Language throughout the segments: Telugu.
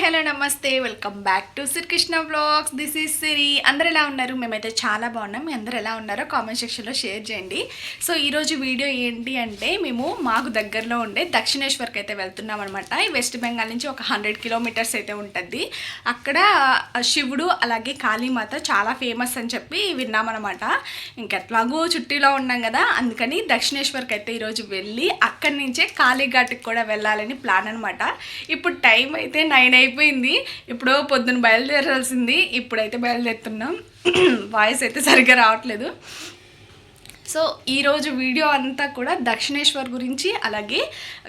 హలో నమస్తే welcome back to Srikrishna vlogs. This is Siri అందరు ఎలా ఉన్నారు? మేమైతే చాలా బాగున్నాం. మీ అందరు ఎలా ఉన్నారో కామెంట్ సెక్షన్లో షేర్ చేయండి. సో ఈరోజు వీడియో ఏంటి అంటే మేము మాకు దగ్గరలో ఉండే దక్షిణేశ్వర్కి అయితే వెళ్తున్నాం అనమాట వెస్ట్ బెంగాల్ నుంచి ఒక హండ్రెడ్ కిలోమీటర్స్ అయితే ఉంటుంది. అక్కడ శివుడు అలాగే కాళీమాత చాలా ఫేమస్ అని చెప్పి విన్నామన్నమాట ఇంకెట్లాగో చుట్టీలో ఉన్నాం కదా అందుకని దక్షిణేశ్వర్కి అయితే ఈరోజు వెళ్ళి అక్కడి నుంచే కాళీఘాట్కి కూడా వెళ్ళాలని ప్లాన్ అనమాట ఇప్పుడు టైం అయితే నైన్ అయిపోయింది అయిపోయింది. ఇప్పుడు పొద్దున్న బయలుదేరాల్సింది. ఇప్పుడైతే బయలుదేరుతున్నాం. వాయిస్ అయితే సరిగ్గా రావట్లేదు. సో ఈరోజు వీడియో అంతా కూడా దక్షిణేశ్వర్ గురించి అలాగే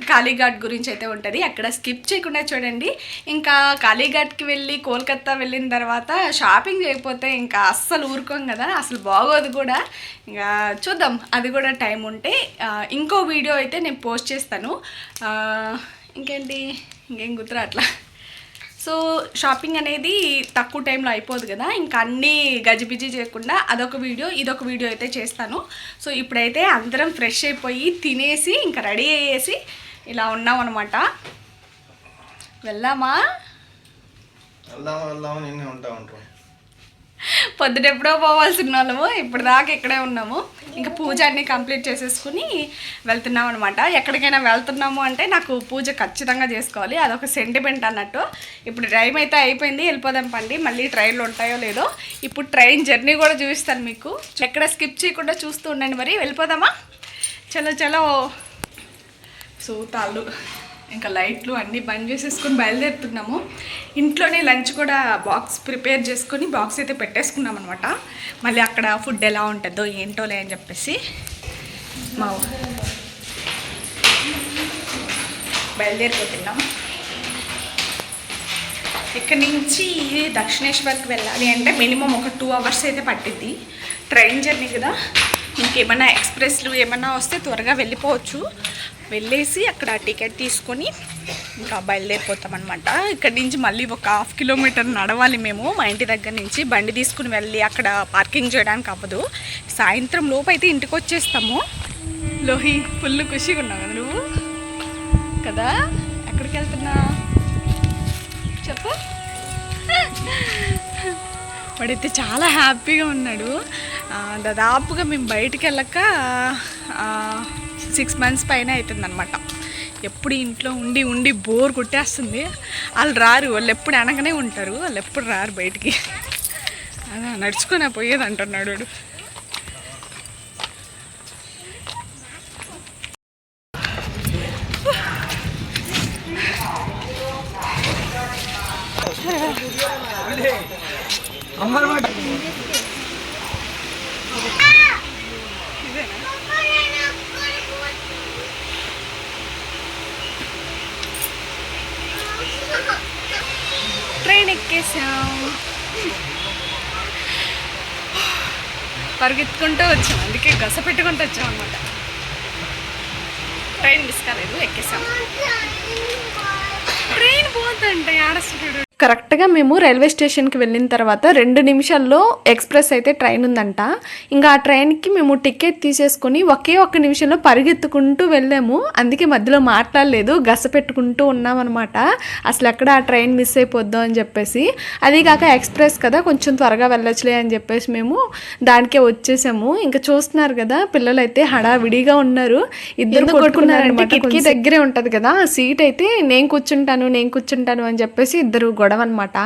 కాళీఘాట్ గురించి అయితే ఉంటుంది. అక్కడ స్కిప్ చేయకుండా చూడండి. ఇంకా కాళీఘాట్కి వెళ్ళి కోల్కత్తా వెళ్ళిన తర్వాత షాపింగ్ చేయకపోతే ఇంకా అస్సలు ఊరుకోం కదా. అసలు బాగోదు కూడా. ఇంకా చూద్దాం. అది కూడా టైం ఉంటే ఇంకో వీడియో అయితే నేను పోస్ట్ చేస్తాను. ఇంకేంటి? ఇంకేం గుర్తురా అట్లా సో షాపింగ్ అనేది తక్కువ టైంలో అయిపోదు కదా. ఇంకా అన్నీ గజిబిజి చేయకుండా అదొక వీడియో ఇదొక వీడియో అయితే చేస్తాను. సో ఇప్పుడైతే అందరం ఫ్రెష్ అయిపోయి తినేసి ఇంకా రెడీ అయ్యేసి ఇలా ఉన్నాం అనమాట వెళ్దామా ఎప్పుడో పోవాల్సిన వాళ్ళము ఇప్పుడు దాకా ఇక్కడే ఉన్నాము. ఇంకా పూజ అన్నీ కంప్లీట్ చేసేసుకుని వెళ్తున్నాం అనమాట ఎక్కడికైనా వెళ్తున్నాము అంటే నాకు పూజ ఖచ్చితంగా చేసుకోవాలి. అదొక సెంటిమెంట్ అన్నట్టు. ఇప్పుడు టైం అయితే అయిపోయింది వెళ్ళిపోదాం పండి. మళ్ళీ ట్రైన్లు ఉంటాయో లేదో. ఇప్పుడు ట్రైన్ జర్నీ కూడా చూపిస్తాను మీకు. ఎక్కడ స్కిప్ చేయకుండా చూస్తూ ఉండండి మరి. వెళ్ళిపోదామా? చలో చలో. సూతాలు. ఇంకా లైట్లు అన్నీ బంద్ చేసేసుకొని బయలుదేరుతున్నాము. ఇంట్లోనే లంచ్ కూడా బాక్స్ ప్రిపేర్ చేసుకొని బాక్స్ అయితే పెట్టేసుకున్నాం అనమాట మళ్ళీ అక్కడ ఫుడ్ ఎలా ఉంటుందో ఏంటోలే అని చెప్పేసి మా బయలుదేరిపోతున్నాం. ఇక్కడ నుంచి దక్షిణేశ్వర్కి వెళ్ళాలి అంటే మినిమం ఒక టూ అవర్స్ అయితే పట్టిద్ది. ట్రైన్ జర్నీ కదా. ఇంకేమైనా ఎక్స్ప్రెస్లు ఏమైనా వస్తే త్వరగా వెళ్ళిపోవచ్చు. వెళ్ళేసి అక్కడ టికెట్ తీసుకొని ఇంకా బయలుదేరిపోతాం అనమాట ఇక్కడ నుంచి మళ్ళీ ఒక హాఫ్ కిలోమీటర్ నడవాలి మేము. మా ఇంటి దగ్గర నుంచి బండి తీసుకుని వెళ్ళి అక్కడ పార్కింగ్ చేయడానికి అవ్వదు. సాయంత్రం లోపు అయితే ఇంటికి వచ్చేస్తాము. లోహి ఫుల్ ఖుషిగా ఉన్నావు కదా నువ్వు? కదా? ఎక్కడికి వెళ్తున్నా చెప్పు. వాడైతే చాలా హ్యాపీగా ఉన్నాడు. దాదాపుగా మేము బయటికి వెళ్ళక సిక్స్ మంత్స్ పైన అవుతుంది అనమాట ఎప్పుడు ఇంట్లో ఉండి ఉండి బోర్ కొట్టేస్తుంది. వాళ్ళు రారు వాళ్ళు ఎప్పుడు అనగానే ఉంటారు వాళ్ళు ఎప్పుడు రారు బయటికి. అలా నడుచుకునే పోయేది అంటున్నాడు పరిగెత్తుకుంటూ వచ్చాం. అందుకే గస పెట్టుకుంటూ వచ్చాం అనమాట ట్రైన్ మిస్ కాలేదు ఎక్కేసాం. ట్రైన్ పోతుంటే ఆడస్తున్నాడు కరెక్ట్గా మేము రైల్వే స్టేషన్కి వెళ్ళిన తర్వాత రెండు నిమిషాల్లో ఎక్స్ప్రెస్ అయితే ట్రైన్ ఉందంట. ఇంకా ఆ ట్రైన్కి మేము టికెట్ తీసేసుకొని ఒకే ఒక్క నిమిషంలో పరిగెత్తుకుంటూ వెళ్ళాము. అందుకే మధ్యలో మాట్లాడలేదు గస పెట్టుకుంటూ ఉన్నామన్నమాట. అసలు ఎక్కడ ఆ ట్రైన్ మిస్ అయిపోద్దాం అని చెప్పేసి. అది కాక ఎక్స్ప్రెస్ కదా కొంచెం త్వరగా వెళ్ళొచ్చులే అని చెప్పేసి మేము దానికే వచ్చేసాము. ఇంకా చూస్తున్నారు కదా పిల్లలు అయితే హడావిడిగా ఉన్నారు. ఇద్దరు కొట్టుకున్నారంటే కిటికీ దగ్గరే ఉంటది కదా ఆ సీట్ అయితే నేను కూర్చుంటాను నేను కూర్చుంటాను అని చెప్పేసి ఇద్దరు గొడవ అనమాట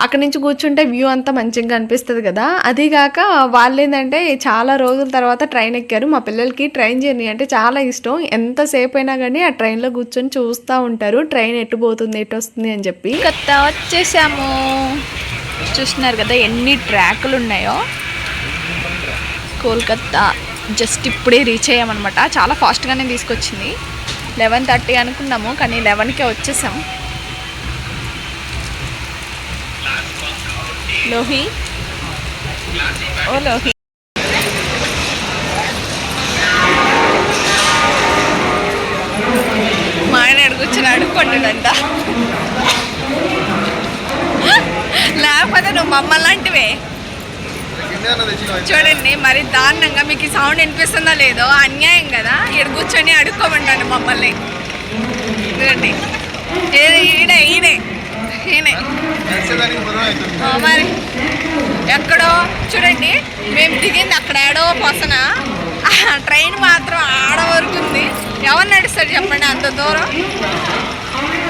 అక్కడి నుంచి కూర్చుంటే వ్యూ అంతా మంచిగా అనిపిస్తుంది కదా. అదిగాక వాళ్ళు ఏంటంటే చాలా రోజుల తర్వాత ట్రైన్ ఎక్కారు. మా పిల్లలకి ట్రైన్ జర్నీ అంటే చాలా ఇష్టం. ఎంతసేపు అయినా కానీ ఆ ట్రైన్లో కూర్చొని చూస్తూ ఉంటారు. ట్రైన్ ఎటు పోతుంది ఎటు వస్తుంది అని చెప్పి. కొత్త వచ్చేసాము. చూస్తున్నారు కదా ఎన్ని ట్రాకులు ఉన్నాయో. కోల్కత్తా జస్ట్ ఇప్పుడే రీచ్ అయ్యామన్నమాట. చాలా ఫాస్ట్గానే తీసుకొచ్చింది. లెవెన్ థర్టీ అనుకున్నాము కానీ లెవెన్కే వచ్చేసాము లోహి. ఓ లోహి. మా ఆయన అడుగుచ్చిన అడుక్కుంటాడంట లేకపోతే నువ్వు మమ్మ లాంటివే చూడండి మరి దారుణంగా మీకు ఈ సౌండ్ వినిపిస్తుందా లేదో అన్యాయం కదా. ఇక్కడ కూర్చొని అడుక్కోమంటాను మమ్మల్ని. చూడండి. ఈడే ఈడే. ఈయనే మరి ఎక్కడో చూడండి మేము దిగింది అక్కడ ఏడో పొసన. ట్రైన్ మాత్రం ఆడ వరకు ఉంది ఎవరు నడుస్తారు చెప్పండి అంత దూరం?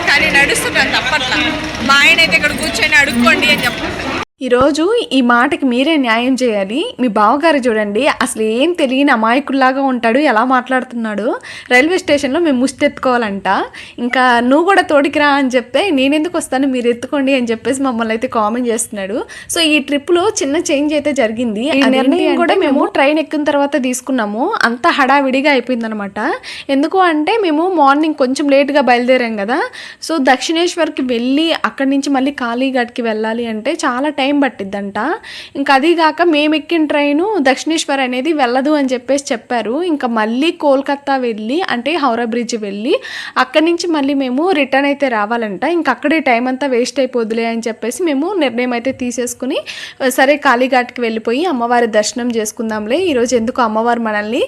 కానీ నడుస్తున్నాను తప్పట్లా. మా ఆయన అయితే ఇక్కడ కూర్చొని అడుక్కోండి అని చెప్పండి ఈరోజు ఈ మాటకి మీరే న్యాయం చేయాలి. మీ బావగారు చూడండి అసలు ఏం తెలియని అమాయకుల్లాగా ఉంటాడు ఎలా మాట్లాడుతున్నాడు. రైల్వే స్టేషన్లో మేము ముష్టి ఎత్తుకోవాలంట ఇంకా నువ్వు కూడా తోడికిరా అని చెప్తే నేనెందుకు వస్తాను మీరు ఎత్తుకోండి అని చెప్పేసి మమ్మల్ని అయితే కామెంట్ చేస్తున్నాడు. సో ఈ ట్రిప్లో చిన్న చేంజ్ అయితే జరిగింది. ఈ నిర్ణయం కూడా మేము ట్రైన్ ఎక్కిన తర్వాత తీసుకున్నాము. అంత హడావిడిగా అయిపోయిందనమాట ఎందుకు అంటే మేము మార్నింగ్ కొంచెం లేట్గా బయలుదేరాం కదా. సో దక్షిణేశ్వర్కి వెళ్ళి అక్కడి నుంచి మళ్ళీ కాళీఘాట్కి వెళ్ళాలి అంటే చాలా టైం పట్టిద్దంట. ఇంకా అది కాక మేము ఎక్కిన ట్రైను దక్షిణేశ్వర్ అనేది వెళ్ళదు అని చెప్పేసి చెప్పారు. ఇంకా మళ్ళీ కోల్కత్తా వెళ్ళి అంటే హౌరా బ్రిడ్జ్ వెళ్ళి అక్కడి నుంచి మళ్ళీ మేము రిటర్న్ అయితే రావాలంట. ఇంకా అక్కడే టైం అంతా వేస్ట్ అయిపోద్దులే అని చెప్పేసి మేము నిర్ణయం అయితే తీసేసుకుని సరే కాళీఘాట్కి వెళ్ళిపోయి అమ్మవారి దర్శనం చేసుకుందాంలే. ఈరోజు ఎందుకు అమ్మవారు మనల్ని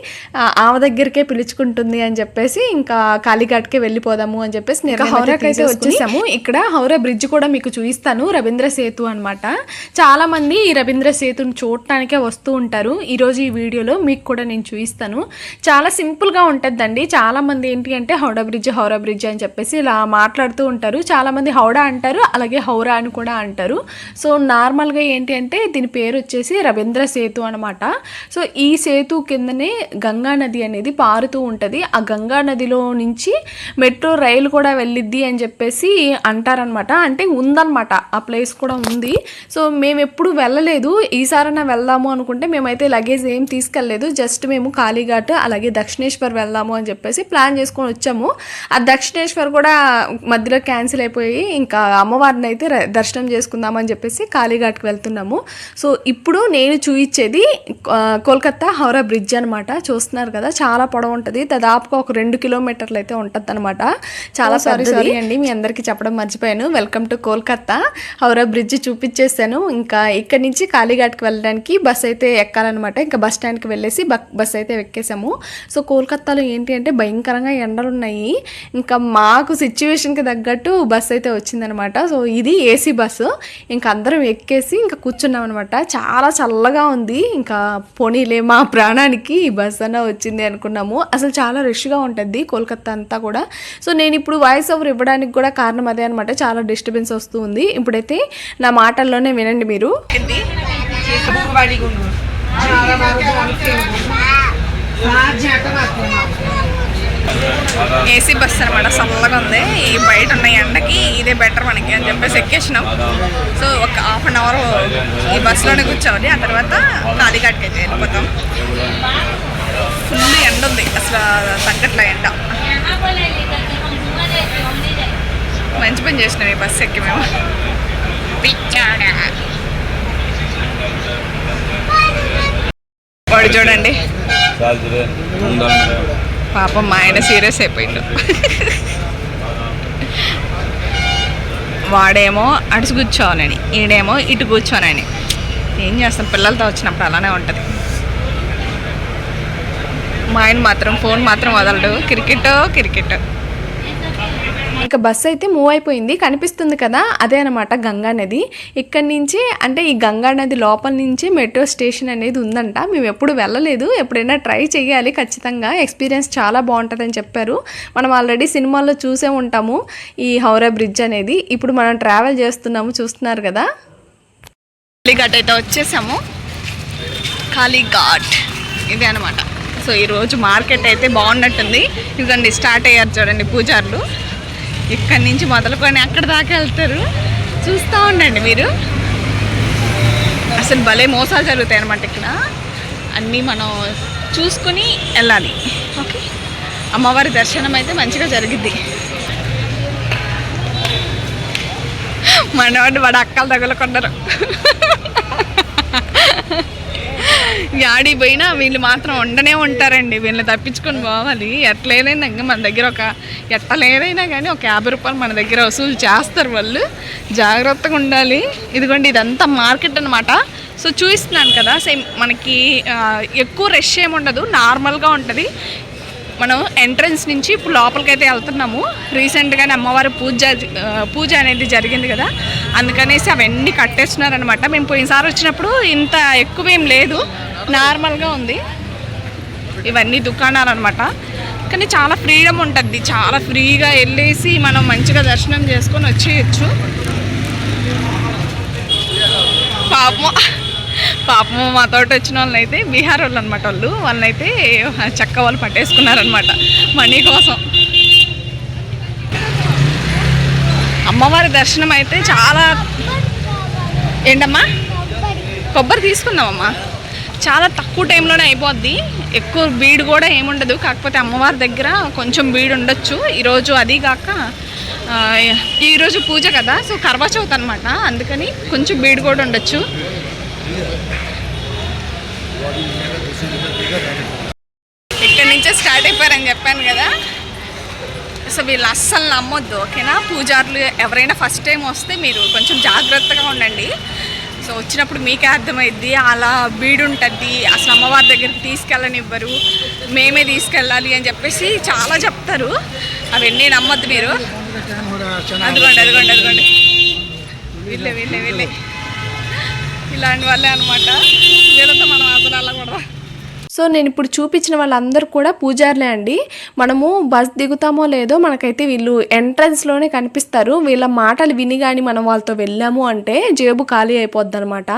ఆమె దగ్గరికే పిలుచుకుంటుంది అని చెప్పేసి ఇంకా కాళీఘాట్కే వెళ్ళిపోదాము అని చెప్పేసి హౌరాకి అయితే వచ్చేసాము. ఇక్కడ హౌరా బ్రిడ్జ్ కూడా మీకు చూపిస్తాను రవీంద్ర సేతు అనమాట చాలామంది ఈ రవీంద్ర సేతుని చూడటానికే వస్తూ ఉంటారు. ఈరోజు ఈ వీడియోలో మీకు కూడా నేను చూపిస్తాను. చాలా సింపుల్గా ఉంటుందండి. చాలామంది ఏంటి అంటే హౌడా బ్రిడ్జ్ హౌరా బ్రిడ్జ్ అని చెప్పేసి ఇలా మాట్లాడుతూ ఉంటారు. చాలామంది హౌడా అంటారు అలాగే హౌరా అని కూడా అంటారు. సో నార్మల్గా ఏంటి అంటే దీని పేరు వచ్చేసి రవీంద్ర సేతు అనమాట సో ఈ సేతు కిందనే గంగా నది అనేది పారుతూ ఉంటుంది. ఆ గంగా నదిలో నుంచి మెట్రో రైలు కూడా వెళ్ళిద్ది అని చెప్పేసి అంటారనమాట అంటే ఉందన్నమాట. ఆ ప్లేస్ కూడా ఉంది. సో మేము ఎప్పుడు వెళ్ళలేదు. ఈసారైనా వెళ్దాము అనుకుంటే మేమైతే లగేజ్ ఏం తీసుకెళ్ళలేదు. జస్ట్ మేము కాళీఘాట్ అలాగే దక్షిణేశ్వర్ వెళ్దాము అని చెప్పేసి ప్లాన్ చేసుకొని వచ్చాము. ఆ దక్షిణేశ్వర్ కూడా మధ్యలో క్యాన్సిల్ అయిపోయి ఇంకా అమ్మవారిని అయితే దర్శనం చేసుకుందామని చెప్పేసి కాళీఘాట్కి వెళ్తున్నాము. సో ఇప్పుడు నేను చూయించేది కోల్కత్తా హౌరా బ్రిడ్జ్ అనమాట చూస్తున్నారు కదా చాలా పొడవు ఉంటుంది. దాదాపుగా ఒక రెండు కిలోమీటర్లు అయితే ఉంటుంది అనమాట చాలా సారీ సారీ అండి. మీ అందరికీ చెప్పడం మర్చిపోయాను. Welcome to Kolkata. Howrah bridge చూపించేసాను ఇంకా ఇక్కడ నుంచి కాళీఘాట్కి వెళ్ళడానికి బస్ అయితే ఎక్కాలన్నమాట. ఇంకా బస్ స్టాండ్కి వెళ్ళేసి బ- బస్ అయితే ఎక్కేసాము. సో కోల్కత్తాలో ఏంటి అంటే భయంకరంగా ఎండలు ఉన్నాయి ఇంకా మాకు సిచ్యువేషన్కి తగ్గట్టు బస్ అయితే వచ్చిందనమాట సో ఇది ఏసీ బస్సు. ఇంకా అందరం ఎక్కేసి ఇంకా కూర్చున్నాం అనమాట చాలా చల్లగా ఉంది. ఇంకా పోనీలే మా ప్రాణానికి ఈ బస్ అన్న వచ్చింది అనుకున్నాము. అసలు చాలా రష్గా ఉంటుంది కోల్కత్తా అంతా కూడా. సో నేను ఇప్పుడు వాయిస్ ఓవర్ ఇవ్వడానికి కూడా కారణం అదే అనమాట చాలా డిస్టర్బెన్స్ వస్తూ ఉంది. ఇప్పుడైతే నా మాటల్లోనే వినండి మీరు. ఏసీ బస్ అనమాట చల్లగా ఉంది. ఈ బయట ఉన్న ఎండకి ఇదే బెటర్ మనకి అని చెప్పేసి ఎక్కేసినాం. సో ఒక హాఫ్ అన్ అవర్ ఈ బస్సులోనే కూర్చోవాలి. ఆ తర్వాత కాళీఘాట్కి అయితే వెళ్ళిపోతాం. ఫుల్ ఎండ ఉంది. అసలు తగ్గట్ల ఎండ. మంచి పని చేసినాం ఈ బస్సు ఎక్కి మేము. వాడు చూడండి. పాపం మా ఆయన సీరియస్ అయిపోయిండు. వాడేమో అటు కూర్చోవాలని ఈడేమో ఇటు కూర్చోనని. ఏం చేస్తాం? పిల్లలతో వచ్చినప్పుడు అలానే ఉంటుంది. మా ఆయన మాత్రం ఫోన్ మాత్రం వదలడు. Cricket cricket. ఇక బస్ అయితే మూవ్ అయిపోయింది. కనిపిస్తుంది కదా? అదే అనమాట గంగా నది. ఇక్కడి నుంచి అంటే ఈ గంగా నది లోపల నుంచి మెట్రో స్టేషన్ అనేది ఉందంట. మేము ఎప్పుడు వెళ్ళలేదు. ఎప్పుడైనా ట్రై చేయాలి. ఖచ్చితంగా ఎక్స్పీరియన్స్ చాలా బాగుంటుందని చెప్పారు. మనం ఆల్రెడీ సినిమాల్లో చూసే ఉంటాము ఈ హౌరా బ్రిడ్జ్ అనేది. ఇప్పుడు మనం ట్రావెల్ చేస్తున్నాము. చూస్తున్నారు కదా? కాళీఘాట్ అయితే వచ్చేసాము. కాళీఘాట్ ఇది అనమాట సో ఈరోజు మార్కెట్ అయితే బాగున్నట్టుంది. ఇదండి స్టార్ట్ అయ్యారు చూడండి పూజారులు. ఇక్కడి నుంచి మొదలుకొని అక్కడ దాకా వెళ్తారు. చూస్తూ ఉండండి మీరు. అసలు భలే మోసాలు జరుగుతాయి అనమాట ఇక్కడ. అన్నీ మనం చూసుకుని వెళ్ళాలి. ఓకే? అమ్మవారి దర్శనం అయితే మంచిగా జరిగిద్ది. మనవాడు వాడు అక్కలు తగులుకున్నారు. యాడి పోయినా వీళ్ళు మాత్రం ఉండనే ఉంటారండి. వీళ్ళని తప్పించుకొని పోవాలి. ఎట్లేదైనా ఇంకా మన దగ్గర ఒక ఎట్టలేదైనా కానీ ఒక యాభై రూపాయలు మన దగ్గర వసూలు చేస్తారు వాళ్ళు. జాగ్రత్తగా ఉండాలి. ఇదిగోండి ఇదంతా మార్కెట్ అనమాట సో చూపిస్తున్నాను కదా సేమ్ మనకి ఎక్కువ రష్ ఏమి ఉండదు. నార్మల్గా ఉంటుంది. మనం ఎంట్రన్స్ నుంచి ఇప్పుడు లోపలికి అయితే వెళ్తున్నాము. రీసెంట్గానే అమ్మవారి పూజ పూజ అనేది జరిగింది కదా. అందుకనేసి అవన్నీ కట్టేస్తున్నారనమాట మేము పోయినసారి వచ్చినప్పుడు ఇంత ఎక్కువ ఏం లేదు. నార్మల్గా ఉంది. ఇవన్నీ దుకాణాలు అనమాట కానీ చాలా ఫ్రీడమ్ ఉంటుంది. చాలా ఫ్రీగా వెళ్ళేసి మనం మంచిగా దర్శనం చేసుకొని వచ్చేయచ్చు. పాపం పాపం మాతోటి వచ్చిన వాళ్ళని అయితే బీహార్ వాళ్ళు. అనమాట వాళ్ళు వాళ్ళనైతే చక్క వాళ్ళు పట్టేసుకున్నారనమాట మనీ కోసం. అమ్మవారి దర్శనం అయితే చాలా ఏంటమ్మా? కొబ్బరి తీసుకుందామమ్మా. చాలా తక్కువ టైంలోనే అయిపోద్ది. ఎక్కువ బీడు కూడా ఏముండదు. కాకపోతే అమ్మవారి దగ్గర కొంచెం బీడు ఉండొచ్చు. ఈరోజు అది కాక ఈరోజు పూజ కదా సో కర్వా చౌత్ అనమాట అందుకని కొంచెం బీడు కూడా ఉండొచ్చు. ఇక్కడ నుంచే స్టార్ట్ అయిపోయారని చెప్పాను కదా. సో వీళ్ళు అస్సలు నమ్మొద్దు ఓకేనా? పూజారులు ఎవరైనా ఫస్ట్ టైం వస్తే మీరు కొంచెం జాగ్రత్తగా ఉండండి. సో వచ్చినప్పుడు మీకే అర్థమైద్ది అలా బీడు ఉంటుంది అసలు అమ్మవారి దగ్గరికి తీసుకెళ్ళనివ్వరు మేమే తీసుకెళ్ళాలి అని చెప్పేసి చాలా చెప్తారు. అవన్నీ నమ్మొద్దు మీరు. అదిగోండి అదిగోండి అదిగోండి. వీళ్ళే వీళ్ళే వీళ్ళే. ఇలాంటి వాళ్ళే అనమాట వీళ్ళతో మనం అసలు వెళ్ళకూడదు సో నేను ఇప్పుడు చూపించిన వాళ్ళందరూ కూడా పూజారులే అండి. మనము బస్ దిగుతామో లేదో మనకైతే వీళ్ళు ఎంట్రన్స్లోనే కనిపిస్తారు. వీళ్ళ మాటలు విని కానీ మనం వాళ్ళతో వెళ్ళాము అంటే జేబు ఖాళీ అయిపోద్ది అనమాట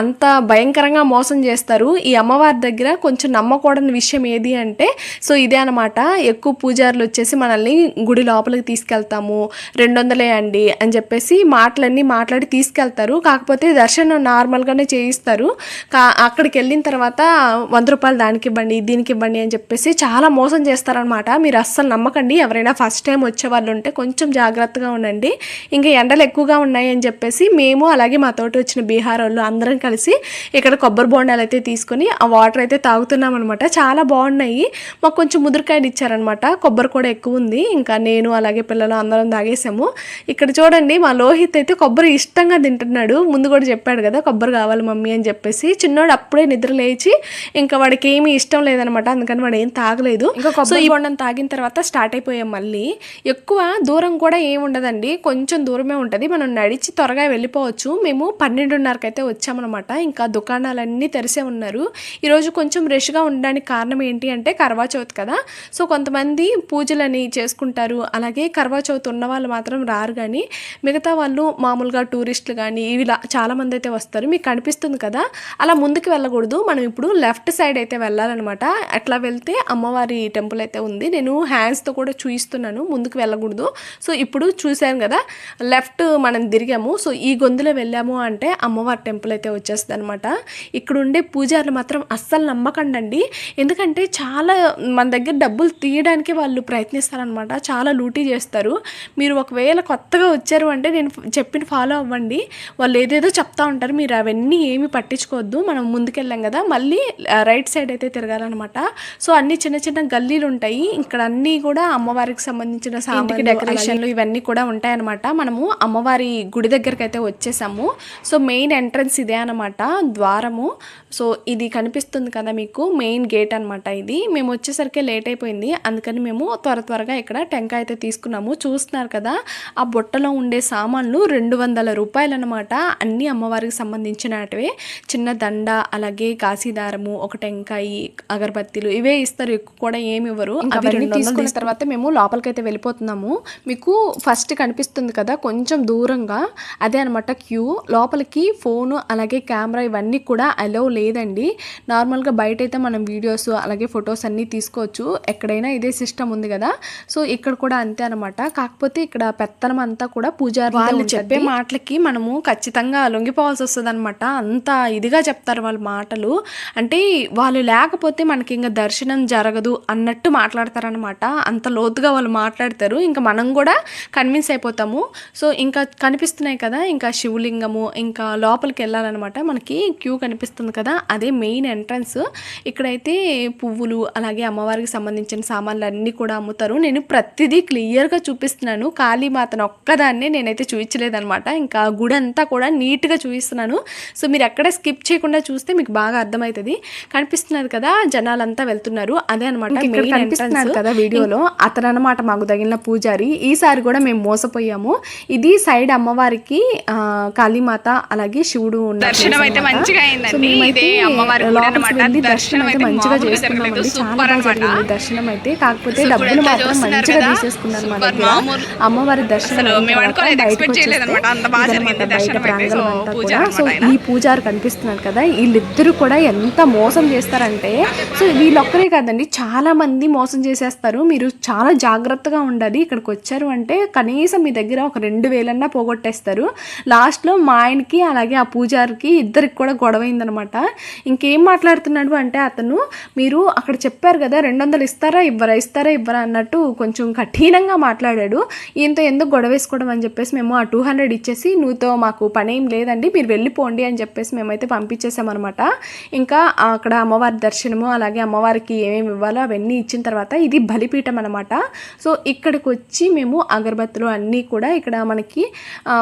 అంత భయంకరంగా మోసం చేస్తారు. ఈ అమ్మవారి దగ్గర కొంచెం నమ్మకూడని విషయం ఏది అంటే సో ఇదే అనమాట ఎక్కువ పూజారులు వచ్చేసి మనల్ని గుడి లోపలికి తీసుకెళ్తాము. రెండు వందలే అండి అని చెప్పేసి మాటలన్నీ మాట్లాడి తీసుకెళ్తారు. కాకపోతే దర్శనం నార్మల్గానే చేయిస్తారు. కా అక్కడికి వెళ్ళిన తర్వాత వంద రూపాయలు దానికి ఇవ్వండి దీనికి ఇవ్వండి అని చెప్పేసి చాలా మోసం చేస్తారనమాట మీరు అస్సలు నమ్మకండి. ఎవరైనా ఫస్ట్ టైం వచ్చే వాళ్ళు ఉంటే కొంచెం జాగ్రత్తగా ఉండండి. ఇంకా ఎండలు ఎక్కువగా ఉన్నాయి అని చెప్పేసి మేము అలాగే మా తోటి వచ్చిన బీహార్ వాళ్ళు అందరం కలిసి ఇక్కడ కొబ్బరి బోండాలు అయితే తీసుకొని ఆ వాటర్ అయితే తాగుతున్నాం అనమాట చాలా బాగున్నాయి. మాకు కొంచెం ముదురుకాయలు ఇచ్చారనమాట కొబ్బరి కూడా ఎక్కువ ఉంది. ఇంకా నేను అలాగే పిల్లలు అందరం తాగేసాము. ఇక్కడ చూడండి మా లోహిత్ అయితే కొబ్బరి ఇష్టంగా తింటున్నాడు. ముందు కూడా చెప్పాడు కదా కొబ్బరి కావాలి మమ్మీ అని చెప్పేసి. చిన్నోడు అప్పుడే నిద్ర లేచి ఇంకా వాడికి ఏమీ ఇష్టం లేదనమాట. అందుకని వాడు ఏం తాగలేదు. ఇంకా కొబ్బరి బొండం తాగిన తర్వాత స్టార్ట్ అయిపోయాం మళ్ళీ ఎక్కువ దూరం కూడా ఏమి ఉండదండి. కొంచెం దూరమే ఉంటుంది. మనం నడిచి త్వరగా వెళ్ళిపోవచ్చు. మేము పన్నెండున్నరకు అయితే వచ్చామన్నమాట ఇంకా దుకాణాలన్నీ తెరిసే ఉన్నారు. ఈరోజు కొంచెం రష్గా ఉండడానికి కారణం ఏంటి అంటే కర్వా చౌత్ కదా. సో కొంతమంది పూజలని చేసుకుంటారు. అలాగే కర్వా చౌత్ ఉన్న వాళ్ళు మాత్రం రారు కానీ మిగతా వాళ్ళు మామూలుగా టూరిస్టులు కానీ ఇలా చాలామంది అయితే వస్తారు. మీకు కనిపిస్తుంది కదా? అలా ముందుకు వెళ్ళకూడదు. మనం ఇప్పుడు లెఫ్ట్ సైడ్ అయితే వెళ్ళాలన్నమాట అట్లా వెళ్తే అమ్మవారి టెంపుల్ అయితే ఉంది. నేను హ్యాండ్స్తో కూడా చూపిస్తున్నాను ముందుకు వెళ్ళకూడదు. సో ఇప్పుడు చూశాను కదా లెఫ్ట్ మనం తిరిగాము. సో ఈ గొంతులో వెళ్ళాము అంటే అమ్మవారి టెంపుల్ అయితే వచ్చేస్తుంది అనమాట ఇక్కడ ఉండే పూజారులు మాత్రం అస్సలు నమ్మకండి ఎందుకంటే చాలా మన దగ్గర డబ్బులు తీయడానికి వాళ్ళు ప్రయత్నిస్తారనమాట చాలా లూటీ చేస్తారు. మీరు ఒకవేళ కొత్తగా వచ్చారు అంటే నేను చెప్పిన ఫాలో అవ్వండి. వాళ్ళు ఏదేదో చెప్తా ఉంటారు. మీరు అవన్నీ ఏమి పట్టించుకోవద్దు. మనం ముందుకెళ్ళాం కదా. మళ్ళీ రైట్ సైడ్ అయితే తిరగాలన్నమాట. సో అన్ని చిన్న చిన్న గల్లీలు ఉంటాయి ఇక్కడ అన్నీ కూడా అమ్మవారికి సంబంధించిన సాంతికి డెకరేషన్లు ఇవన్నీ కూడా ఉంటాయన్నమాట. మనము అమ్మవారి గుడి దగ్గరికి అయితే వచ్చేసాము. సో మెయిన్ ఎంట్రన్స్ ఇదే అనమాట ద్వారము. సో ఇది కనిపిస్తుంది కదా మీకు మెయిన్ గేట్ అనమాట ఇది. మేము వచ్చేసరికి లేట్ అయిపోయింది. అందుకని మేము త్వర త్వరగా ఇక్కడ టెంకాయ అయితే తీసుకున్నాము. చూస్తున్నారు కదా ఆ బుట్టలో ఉండే సామాన్లు రెండు వందల రూపాయలు అనమాట అన్ని అమ్మవారికి సంబంధించినటివే. చిన్న దండ అలాగే కాశీదారము ఒక టెంకాయ అగరబత్తీలు ఇవే ఇస్తారు ఎక్కువ కూడా ఏమి ఇవ్వరు. ఇంకా అవి అవన్నీ తీసుకున్న తర్వాత మేము లోపలికి అయితే వెళ్ళిపోతున్నాము. మీకు ఫస్ట్ కనిపిస్తుంది కదా కొంచెం దూరంగా అదే అనమాట క్యూ. లోపలికి ఫోను అలాగే కెమెరా ఇవన్నీ కూడా అలౌ లేదండి. నార్మల్గా బయట అయితే మనం వీడియోస్ అలాగే ఫొటోస్ అన్నీ తీసుకోవచ్చు. ఎక్కడైనా ఇదే సిస్టమ్ ఉంది కదా. సో ఇక్కడ కూడా అంతే అనమాట కాకపోతే ఇక్కడ పెత్తనం అంతా కూడా పూజారి వాళ్ళు చెప్పే మాటలకి మనము ఖచ్చితంగా లొంగిపోవాల్సి వస్తుంది అనమాట అంత ఇదిగా చెప్తారు వాళ్ళ మాటలు. అంటే వాళ్ళు లేకపోతే మనకి ఇంకా దర్శనం జరగదు అన్నట్టు మాట్లాడతారనమాట అంత లోతుగా వాళ్ళు మాట్లాడతారు. ఇంకా మనం కూడా కన్విన్స్ అయిపోతాము. సో ఇంకా కనిపిస్తున్నాయి కదా ఇంకా శివలింగము ఇంకా లోపలికి వెళ్ళాలన్నమాట. మనకి క్యూ కనిపిస్తుంది కదా అదే మెయిన్ ఎంట్రన్స్ ఇక్కడైతే పువ్వులు అలాగే అమ్మవారికి సంబంధించిన సామాన్లు అన్నీ కూడా అమ్ముతారు. నేను ప్రతిదీ క్లియర్గా చూపిస్తున్నాను. కాళీమాతను ఒక్కదాన్నే నేనైతే చూపించలేదనమాట ఇంకా గుడి అంతా కూడా నీట్గా చూపిస్తున్నాను. సో మీరు ఎక్కడ స్కిప్ చేయకుండా చూస్తే మీకు బాగా అర్థమవుతుంది. కనిపిస్తుంది కనిపిస్తున్నారు కదా జనాలంతా వెళ్తున్నారు అదే అనమాట కనిపిస్తున్నారు కదా వీడియోలో అతను అనమాట మాకు తగిలిన పూజారి ఈసారి కూడా మేము మోసపోయాము ఇది సైడ్ అమ్మవారికి ఆ, కాళీమాత అలాగే శివుడు ఉన్న దర్శనం అయితే. మంచిగా అయిందండి. దర్శనం అయితే మంచిగా చేసుకున్నామండి. చాలా. జరిగింది దర్శనం అయితే కాకపోతే డబ్బులు మాత్రం మంచిగా. తీసేసుకున్నారు దగ్గర. అమ్మవారి దర్శనం బయట. ప్రాంగణం సో అంతా కూడా. ఈ పూజారు కనిపిస్తున్నారు కదా వీళ్ళిద్దరూ కూడా ఎంత మోసం చేస్తారంటే సో వీళ్ళొక్కరే కాదండి చాలా మంది మోసం చేసేస్తారు. మీరు చాలా జాగ్రత్తగా ఉండాలి ఇక్కడికి వచ్చారు అంటే కనీసం మీ దగ్గర ఒక రెండు వేలన్నా పోగొట్టేస్తారు. లాస్ట్లో మా ఆయనకి అలాగే ఆ పూజారికి ఇద్దరికి కూడా గొడవైందనమాట. ఇంకేం మాట్లాడుతున్నాడు అంటే అతను మీరు అక్కడ చెప్పారు కదా రెండు వందలు ఇస్తారా ఇవ్వరా ఇస్తారా ఇవ్వరా అన్నట్టు కొంచెం కఠినంగా మాట్లాడాడు. ఈయనతో ఎందుకు గొడవ వేసుకోవడం అని చెప్పేసి మేము ఆ టూ హండ్రెడ్ ఇచ్చేసి నువ్వుతో మాకు పని ఏం లేదండి మీరు వెళ్ళిపోండి అని చెప్పేసి మేమైతే పంపించేసామన్నమాట ఇంకా అక్కడ అమ్మవారి దర్శనము అలాగే అమ్మవారికి ఏమేమి ఇవ్వాలో అవన్నీ ఇచ్చిన తర్వాత ఇది బలిపీఠం అనమాట సో ఇక్కడికి వచ్చి మేము అగరబత్తులు అన్నీ కూడా ఇక్కడ మనకి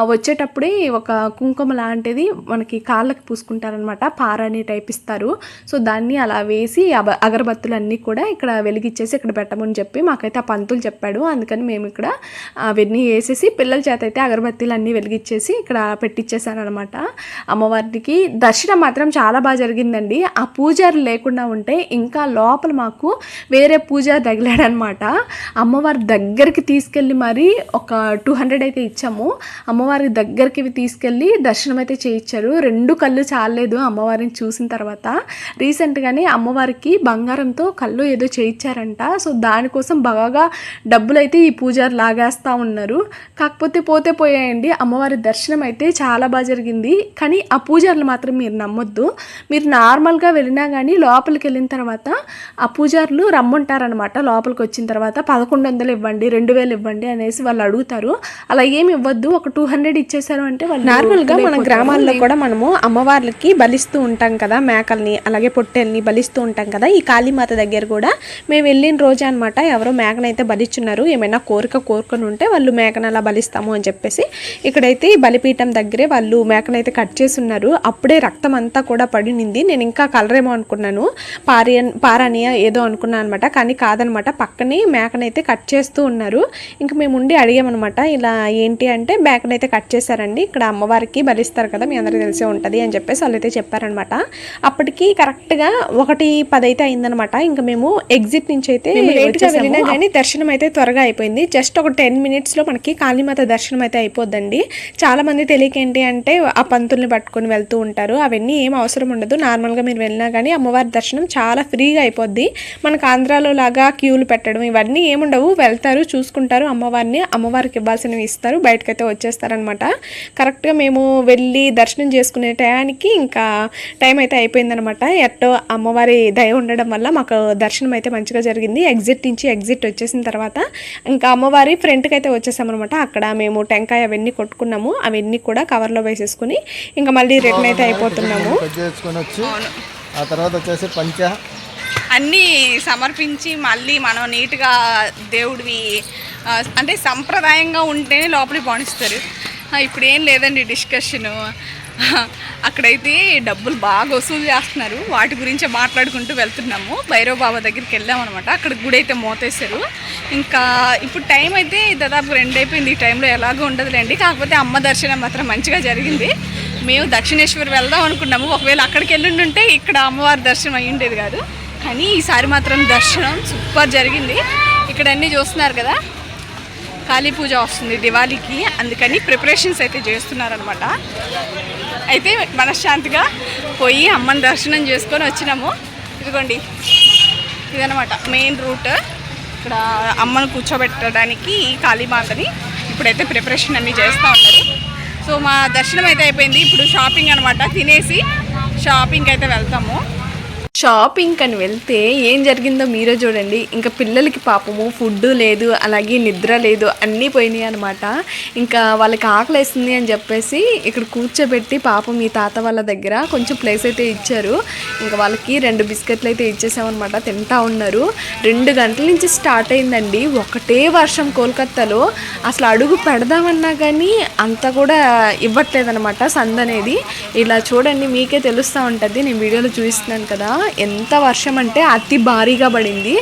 వచ్చేటప్పుడే ఒక కుంకుమ లాంటిది మనకి కాళ్ళకి పూసుకుంటారనమాట పారాని టైప్ ఇస్తారు. సో దాన్ని అలా వేసి అబ- అగరబత్తులు అన్నీ కూడా ఇక్కడ వెలిగిచ్చేసి ఇక్కడ పెట్టమని చెప్పి మాకైతే ఆ పంతులు చెప్పాడు. అందుకని మేము ఇక్కడ అవన్నీ వేసేసి పిల్లల చేత అయితే అగరబత్తీలు అన్నీ వెలిగించేసి ఇక్కడ పెట్టించేసాను అనమాట అమ్మవారికి దర్శనం మాత్రం చాలా బాగా జరిగిందండి. ఆ పూజారులే లేకుండా ఉంటే ఇంకా లోపల మాకు వేరే పూజారి తగిలాడనమాట. అమ్మవారి దగ్గరికి తీసుకెళ్ళి మరి ఒక టూ హండ్రెడ్ అయితే ఇచ్చాము. అమ్మవారి దగ్గరికి తీసుకెళ్ళి దర్శనం అయితే చేయించారు. రెండు కళ్ళు చాలలేదు అమ్మవారిని చూసిన తర్వాత. రీసెంట్గానే అమ్మవారికి బంగారంతో కళ్ళు ఏదో చేయించారంట. సో దానికోసం బాగా డబ్బులు అయితే ఈ పూజారు లాగేస్తూ ఉన్నారు. కాకపోతే పోతే పోయాయండి. అమ్మవారి దర్శనం అయితే చాలా బాగా జరిగింది. కానీ ఆ పూజారులు మాత్రం మీరు నమ్మొద్దు. మీరు నార్మల్గా వెళ్ళినా కానీ లోపలికి వెళ్ళిన తర్వాత ఆ పూజారులు రమ్మంటారనమాట లోపలికి వచ్చిన తర్వాత పదకొండు వందలు ఇవ్వండి రెండు వేలు ఇవ్వండి అనేసి వాళ్ళు అడుగుతారు. అలా ఏమి ఇవ్వద్దు ఒక టూ హండ్రెడ్ ఇచ్చేసారు అంటే వాళ్ళు నార్మల్గా మన గ్రామాల్లో కూడా మనము అమ్మవార్లకి బలిస్తూ ఉంటాం కదా మేకల్ని అలాగే పొట్టేల్ని బలిస్తూ ఉంటాం కదా ఈ కాళీమాత దగ్గర కూడా మేము వెళ్ళిన రోజు అనమాట ఎవరో మేకనైతే బలిచున్నారు ఏమైనా కోరిక కోరుకొని ఉంటే వాళ్ళు మేకను అలా బలిస్తాము అని చెప్పేసి ఇక్కడైతే ఈ బలిపీఠం దగ్గరే వాళ్ళు మేకనైతే కట్ చేసి ఉన్నారు అప్పుడే రక్తం అంతా కూడా పడినింది. నేను ఇంకా కలరేమో అనుకున్నాను పారియన్ పారానియా ఏదో అనుకున్నాను అనమాట కానీ కాదనమాట పక్కనే మేకనైతే కట్ చేస్తూ ఉన్నారు. ఇంకా మేము ఉండి అడిగామన్నమాట. ఇలా ఏంటి అంటే మేకనైతే కట్ చేశారండి. ఇక్కడ అమ్మవారికి బలిస్తారు కదా మీ అందరికీ తెలిసే ఉంటుంది అని చెప్పేసి వాళ్ళైతే చెప్పారనమాట అప్పటికి కరెక్ట్గా ఒకటి పది అయితే అయిందనమాట ఇంకా మేము ఎగ్జిట్ నుంచి అయితే వెళ్ళినా కానీ దర్శనం అయితే త్వరగా అయిపోయింది. జస్ట్ ఒక టెన్ మినిట్స్లో మనకి కాళీమాత దర్శనం అయితే అయిపోద్దండి. చాలా మంది తెలియక ఏంటి అంటే ఆ పంతుల్ని పట్టుకొని వెళ్తూ ఉంటారు. అవన్నీ ఏం అవసరం ఉండదు. నార్మల్గా మీరు వెళ్ళినా కానీ అమ్మవారి అమ్మవారి దర్శనం చాలా ఫ్రీగా అయిపోద్ది. మనకు ఆంధ్రాలో లాగా క్యూలు పెట్టడం ఇవన్నీ ఏముండవు. వెళ్తారు చూసుకుంటారు. అమ్మవారిని అమ్మవారికి ఇవ్వాల్సినవి ఇస్తారు. బయటకైతే వచ్చేస్తారనమాట కరెక్ట్గా మేము వెళ్ళి దర్శనం చేసుకునే టయానికి ఇంకా టైం అయితే అయిపోయిందనమాట ఎట్టో అమ్మవారి దయ ఉండడం వల్ల మాకు దర్శనం అయితే మంచిగా జరిగింది. ఎగ్జిట్ నుంచి ఎగ్జిట్ వచ్చేసిన తర్వాత ఇంకా అమ్మవారి ఫ్రంట్కి అయితే వచ్చేసామన్నమాట. అక్కడ మేము టెంకాయ అవన్నీ కొట్టుకున్నాము. అవన్నీ కూడా కవర్లో వేసేసుకుని ఇంకా మళ్ళీ రిటర్న్ అయితే అయిపోతున్నాము. చేసుకొని వచ్చి ఆ తర్వాత వచ్చేసి పంచ. అన్నీ సమర్పించి మళ్ళీ మనం నీట్గా దేవుడివి అంటే సంప్రదాయంగా ఉంటేనే లోపలికి పోనిస్తారు. ఇప్పుడు ఏం లేదండి డిస్కషను. అక్కడైతే డబ్బులు బాగా వసూలు చేస్తున్నారు. వాటి గురించి మాట్లాడుకుంటూ వెళ్తున్నాము. భైరవ బాబా దగ్గరికి వెళ్ళామన్నమాట అక్కడ గుడి అయితే మోతేశారు. ఇంకా ఇప్పుడు టైం అయితే దాదాపు రెండు అయిపోయింది. ఈ టైంలో ఎలాగో ఉండదులేండి. కాకపోతే అమ్మ దర్శనం మాత్రం మంచిగా జరిగింది. మేము దక్షిణేశ్వర్ వెళ్దాం అనుకున్నాము. ఒకవేళ అక్కడికి వెళ్ళుంటే ఇక్కడ అమ్మవారి దర్శనం అయ్యి ఉండేది కాదు. కానీ ఈసారి మాత్రం దర్శనం సూపర్ జరిగింది. ఇక్కడ అన్నీ చూస్తున్నారు కదా? కాళీ పూజ వస్తుంది దివాళీకి. అందుకని ప్రిపరేషన్స్ అయితే చేస్తున్నారనమాట అయితే మనశ్శాంతిగా పోయి అమ్మని దర్శనం చేసుకొని వచ్చినాము. ఇదిగోండి. ఇదనమాట మెయిన్ రూట్. ఇక్కడ అమ్మను కూర్చోబెట్టడానికి ఈ కాళీమాతని ఇప్పుడైతే ప్రిపరేషన్ అన్నీ చేస్తూ ఉన్నారు. సో మా దర్శనం అయితే అయిపోయింది. ఇప్పుడు షాపింగ్ అనమాట తినేసి షాపింగ్కి అయితే వెళ్తాము. షాపింగ్ అని వెళ్తే ఏం జరిగిందో మీరే చూడండి. ఇంకా పిల్లలకి పాపము ఫుడ్ లేదు అలాగే నిద్ర లేదు అన్నీ పోయినాయి అనమాట ఇంకా వాళ్ళకి ఆకలి వేస్తుంది అని చెప్పేసి ఇక్కడ కూర్చోబెట్టి పాపం మీ తాత వాళ్ళ దగ్గర కొంచెం ప్లేస్ అయితే ఇచ్చారు. ఇంకా వాళ్ళకి రెండు బిస్కెట్లు అయితే ఇచ్చేసామన్నమాట తింటా ఉన్నారు. రెండు గంటల నుంచి స్టార్ట్ అయిందండి. ఒకటే వర్షం కోల్కత్తాలో. అసలు అడుగు పెడదామన్నా కానీ అంత కూడా ఇవ్వట్లేదన్నమాట సంద్ అనేది ఇలా చూడండి మీకే తెలుస్తూ ఉంటుంది. నేను వీడియోలో చూపిస్తున్నాను కదా. ఎంత వర్షం అంటే అతి భారీగా పడింది.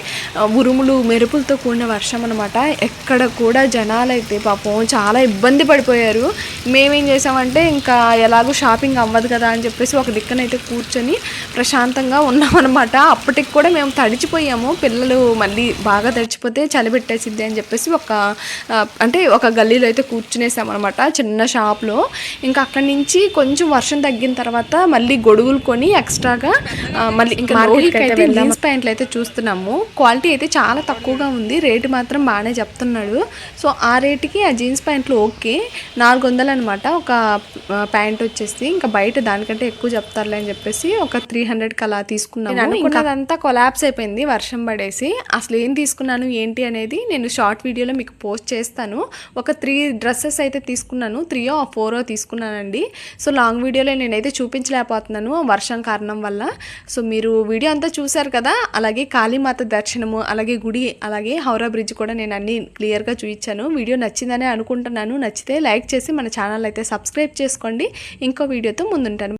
ఉరుములు మెరుపులతో కూడిన వర్షం అనమాట ఎక్కడ కూడా జనాలు అయితే పాపం చాలా ఇబ్బంది పడిపోయారు. మేమేం చేసామంటే ఇంకా ఎలాగో షాపింగ్ అవ్వదు కదా అని చెప్పేసి ఒక దిక్కనైతే కూర్చొని ప్రశాంతంగా ఉన్నామన్నమాట అప్పటికి కూడా మేము తడిచిపోయాము. పిల్లలు మళ్ళీ బాగా తడిచిపోతే చలి పెట్టేసిద్ది అని చెప్పేసి ఒక అంటే ఒక గల్లీలో అయితే కూర్చునేసామన్నమాట చిన్న షాప్లో. ఇంకా అక్కడి నుంచి కొంచెం వర్షం తగ్గిన తర్వాత మళ్ళీ గొడుగులు కొని ఎక్స్ట్రాగా మళ్ళీ ఇంకా అయితే జీన్స్ ప్యాంట్లు అయితే చూస్తున్నాము. క్వాలిటీ అయితే చాలా తక్కువగా ఉంది. రేటు మాత్రం బాగానే చెప్తున్నాడు. సో ఆ రేటుకి ఆ జీన్స్ ప్యాంట్లు ఓకే. నాలుగు వందలు అనమాట ఒక ప్యాంట్ వచ్చేసి. ఇంకా బయట దానికంటే ఎక్కువ చెప్తారులే అని చెప్పేసి ఒక త్రీ హండ్రెడ్కి అలా తీసుకున్నాను అనుకున్నదంతా కొలాప్స్ అయిపోయింది. వర్షం పడేసి. అసలు ఏం తీసుకున్నాను ఏంటి అనేది నేను షార్ట్ వీడియోలో మీకు పోస్ట్ చేస్తాను. ఒక త్రీ డ్రెస్సెస్ అయితే తీసుకున్నాను. త్రీయో ఫోరో తీసుకున్నానండి. సో లాంగ్ వీడియోలో నేనైతే చూపించలేకపోతున్నాను వర్షం కారణం వల్ల. సో మీరు వీడియో అంతా చూశారు కదా అలాగే కాళీమాత దర్శనము అలాగే గుడి అలాగే హౌరా బ్రిడ్జ్ కూడా నేను అన్ని క్లియర్గా చూపించాను వీడియో నచ్చిందనే అనుకుంటున్నాను. నచ్చితే లైక్ చేసి మన ఛానల్ అయితే సబ్స్క్రైబ్ చేసుకోండి. ఇంకో వీడియోతో ముందుంటాను.